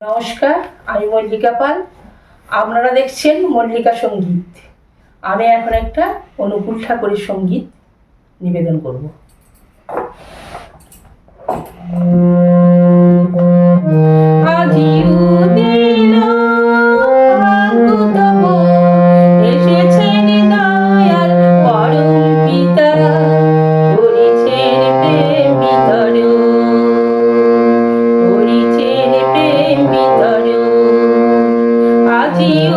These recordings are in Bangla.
নমস্কার, আমি মল্লিকা পাল। আপনারা দেখছেন মল্লিকা সংগীত। আমি এখন একটা অনুকূল ঠাকুরের সংগীত নিবেদন করব। team.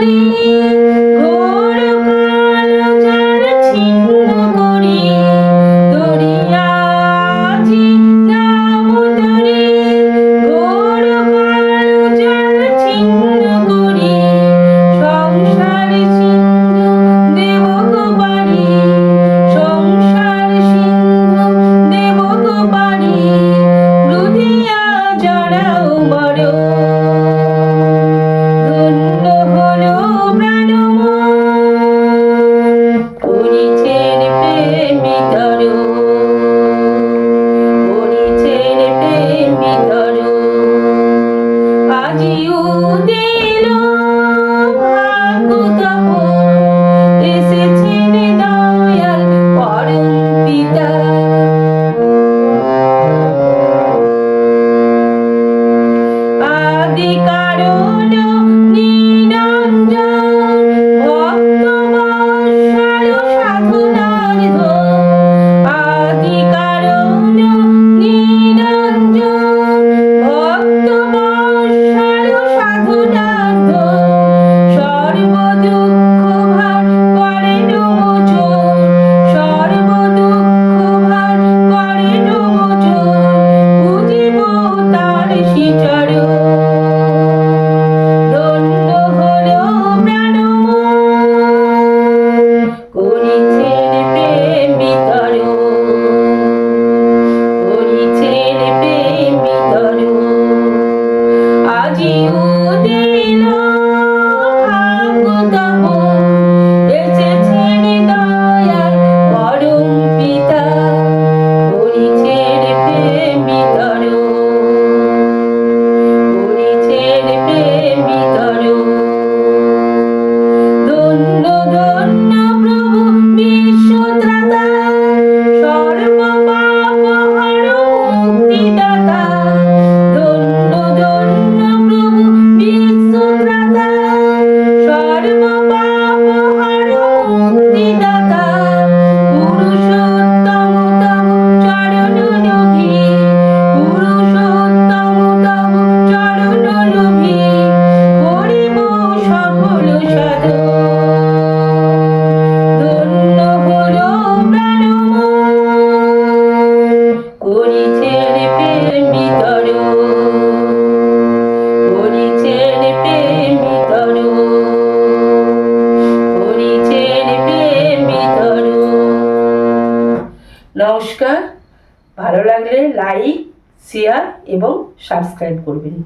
You. নমস্কার। ভালো লাগলে লাইক শেয়ার এবং সাবস্ক্রাইব করবেন।